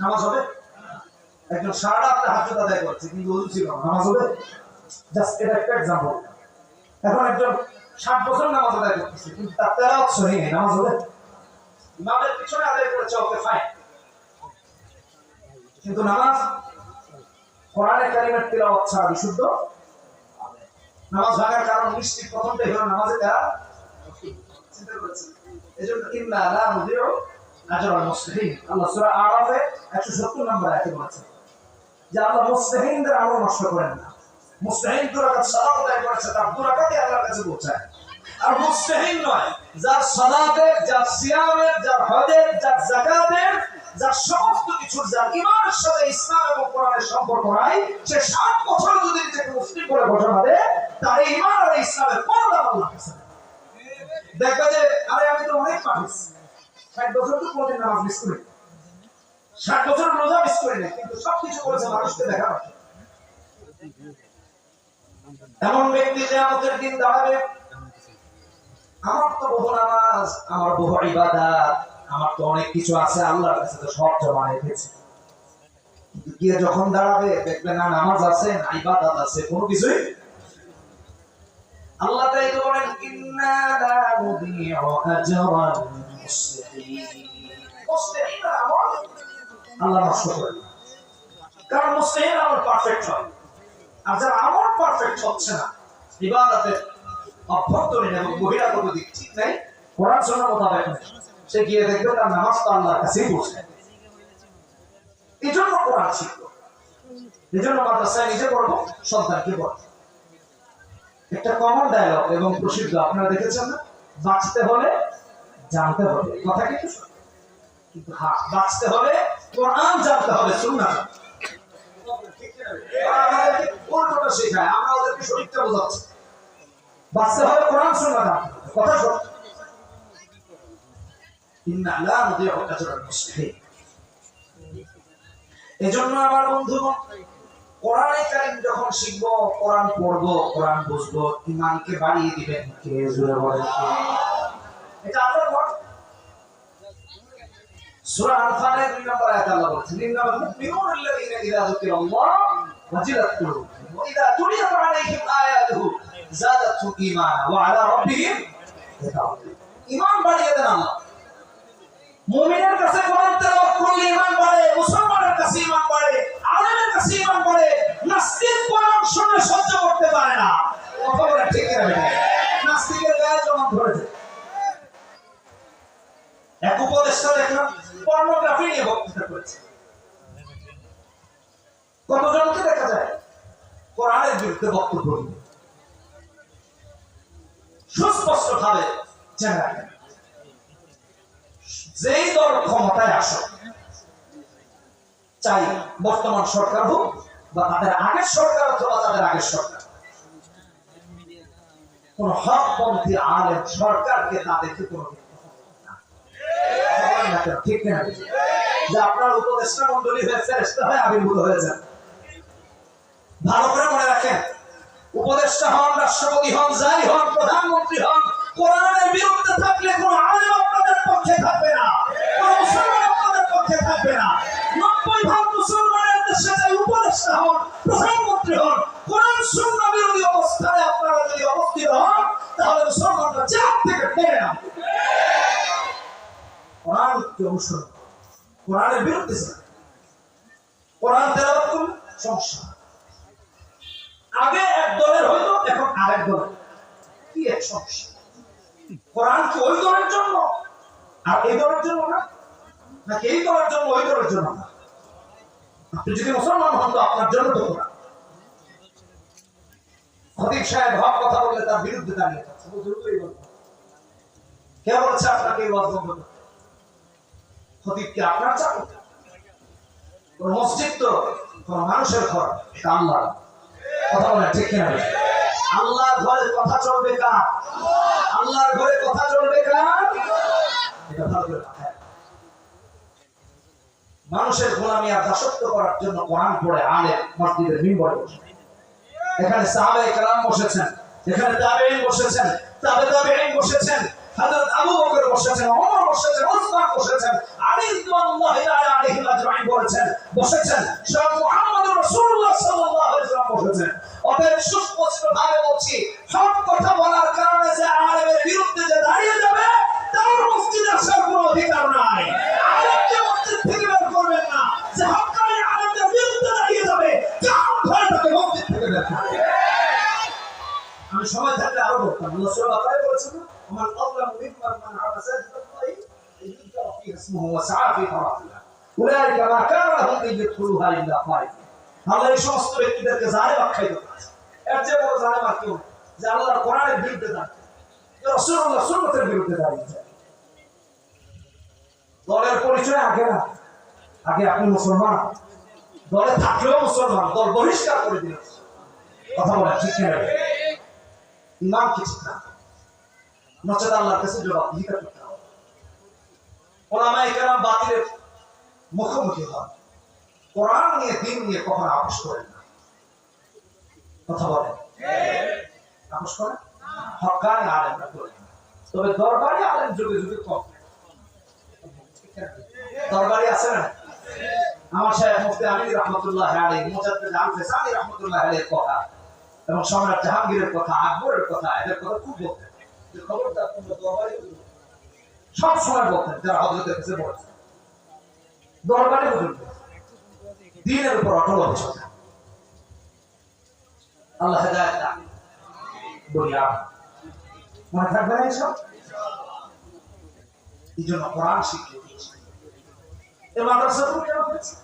নামাজ হবে? একজন সারা রাত হাত আদায় করছে, কিন্তু ওজু ছিল নামাজ হবে? জাস্ট এটা একটা এক্সাম্পল এখন একজন ষাট বছর নামাজ আদায় করতেছে, কিন্তু তার তেরাওয়াত সহি নেই। নামাজ হবে? ইমামের পিছনে আদায় করেছে, ওকে ফাইন কিন্তু নামাজ? কোরআনে কারিমের তেলাওয়াত ছাড়া বিশুদ্ধ? নামাজ ভাঙার কারণ নিশ্চিত প্রথমটাই হলো নামাজে তারা চিন্তা করেছে এজন্য ইন্না লা নুদিউ আজরাল মুসলিমিন। আল্লাহ সূরা আরাফে 170 নম্বর আয়াতে বলেছেন, যে আল্লাহ মুসলিমদের আমল নষ্ট করেন না। মুসলিম দুরাকাত সালাত আদায় করেছে, তার দুরাকাতই আল্লাহর কাছে পৌঁছায়। আর মুসলিম নয়, যার সমস্ত কিছুর, যার ইমানের সাথে ইসলাম এবং কোরআনের সম্পর্ক নাই, সে সাত বছর যদি নিজেকে মুসলিম বলে ঘোষণা দেয়, তার ইমান আর ইসলামের কোনো দেখবে যে, আরে আমি তো অনেক মানুষ। ষাট বছর তো কোনোদিন নামাজ মিস করি ষাট বছর রোজা মিস করি না কিন্তু সবকিছু করেছে মানুষকে দেখা এমন ব্যক্তি যে আমাদের দিন দাঁড়াবে। আমার তো বহু নামাজ, আমার বহু ইবাদত, আমার তো অনেক কিছু আছে, আল্লাহর কাছে তো সব জমা রেখেছে। গিয়ে যখন দাঁড়াবে, দেখবে না, নামাজ আছে, না ইবাদত আছে, কোনো কিছুই। আল্লাহ তাই তো বলেন, ইন্না আল্লাহ নষ্ট করে না। কারণ আমল পারফেক্ট হয়। আর আমল পারফেক্ট হচ্ছে না ইবাদতের অভ্যন্তরীণ এবং দিক ঠিক নেই মোতাবেক নেই। সে গিয়ে দেখবে তার নামাজ তো আল্লাহর কাছেই পৌঁছে এই জন্য শিখব। এই জন্য মাদ্রাসায় নিজে সন্তানকে একটা কমন ডায়লগ এবং প্রসিদ্ধ, আপনারা দেখেছেন না? বাঁচতে হলে জানতে হবে। কথা কিন্তু কিন্তু হ্যাঁ বাঁচতে হলে কোরআন জানতে হবে সুন্নাহ উল্টোটা শেখায়, আমরা ওদেরকে সঠিকটা বোঝাচ্ছি। বাঁচতে হলে কোরআন হবে। কথা এজন্য যখন শিখব, কোরআন বাড়িয়ে দিবেন। এটা আপনার সূরা আনফালের দুই নম্বর আয়াত আল্লাহ বলেছেন ইন্নামাল মুমিনুন আল্লাযীনা ইযা যুকিরাল্লাহ ওয়াজিলাত কুলুবুহুম ওয়া ইযা তুলিয়াত আলাইহিম আয়াতুহু যাদাতহুম ঈমানা ওয়া আলা রাব্বিহিম ঈমান বাড়িয়ে দেন আল্লাহ। মুমিনের কাছে কোরআন তেলাওয়াত ঈমান কতজনকে দেখা যায় কোরআনের বিরুদ্ধে বক্তব্য সুস্পষ্ট ভাবে যেই দল ক্ষমতায় আসো চাই বর্তমান সরকার হোক বা তাদের আগের সরকার অথবা তাদের আগের সরকার। কোন হকপন্থী আলেম সরকারকে তাদেরকে কোনো রাষ্ট্রপতি হন, যাই হন, প্রধানমন্ত্রী হন, কোরআনের বিরুদ্ধে থাকলে কোন আলেম আপনাদের পক্ষে থাকবে না। কোন মুসলমান আপনাদের পক্ষে থাকবে না। নব্বই ভাগ মুসলমানের দেশে যাই উপদেষ্টা হন অনুসরণ কোরআনের বিরুদ্ধে কোরআন সমস্যা আগে এক দলের হইতো, এখন আরেক দলের। কি এক সমস্যা? কোরআন কি ওই দলের জন্য? আর এই দলের জন্য না? নাকি এই দলের জন্য, ওই দলের জন্য না? আপনি যদি মুসলমান হন, তো আপনার জন্য তো কোরআন। খতিব সাহেব হক কথা বললে তার বিরুদ্ধে দাঁড়িয়ে বলবে। কে বলছে আপনাকে এই করতে? খতিব আপনার চাকর। কোন মসজিদ তো, কোন মানুষের ঘর, এটা আল্লাহ কথা বলে ঠিক কিনা? আল্লাহ ঘরে কথা চলবে কার? আল্লাহর ঘরে কথা চলবে কার? এটা ভালো করে মানুষের গোলামি আর দাসত্ব করার জন্য কোরআন পড়ে আলে মসজিদের মিম্বরে এখানে সাহাবায়ে কেরাম বসেছেন, এখানে তাবেঈন বসেছেন, তাবে তাবেঈন বসেছেন। হযরত আবু বকর বসেছেন, ওমর বলেছেন, বসেছেন। স্বয়ং নাই। আলেমকে মসজিদ থেকে করবেন না, যে বিরুদ্ধে দাঁড়িয়ে যাবে আমি সময় থাকলে আরও বলতাম। আল্লাহ সূরা বাকারায় বলেছেন আমার আল্লাহ মিম্মান মান আবাসাদিল্লাহি يذكر فيه اسمه وسعى في طاعته أولئك ما كان لهم أن يدخلوها إلا خائفين আল্লাহ এই সমস্ত ব্যক্তিদেরকে জালেম আখ্যায়িত করেছে এর চেয়ে বড় জালেম আর কেউ নেই। যে আল্লাহর কোরআনের বিরুদ্ধে দাঁড়িয়ে যে রাসূলুল্লাহ সুন্নতের বিরুদ্ধে দাঁড়িয়েছে দলের পরিচয় আগে না আগে আপনি মুসলমান দলে থাকলেও মুসলমান দল বহিষ্কার করে দিল কথা বলে ঠিক কিনা ইমাম কি ঠিক না নচেত আল্লাহর কাছে করতে হবে। বাতিলের মুখোমুখি হন। কোরআন নিয়ে, দিন নিয়ে কখনো আপোষ করেন না। কথা বলেন। আপোষ করেন? আলেমরা করেন তবে দরবারি আলেম যুগে যুগে কম। দরবারি আছে না আমার সাহেব মুফতি আমির রহমতুল্লাহ আলী মুজাদ্দিদ আল ফেসানি রহমতুল্লাহ আলীর কথা এবং সম্রাট জাহাঙ্গীরের কথা, আকবরের কথা, এদের কথা খুব বলতেন। সব সময় বলতেন, যারা হজরতের কাছে বুঝুন দিনের উপর অটল আল্লাহ মনে থাকবে না এসব? এই জন্য কোরআন শিখিয়ে দিয়েছে। এ মাদ্রাসা কেন করেছে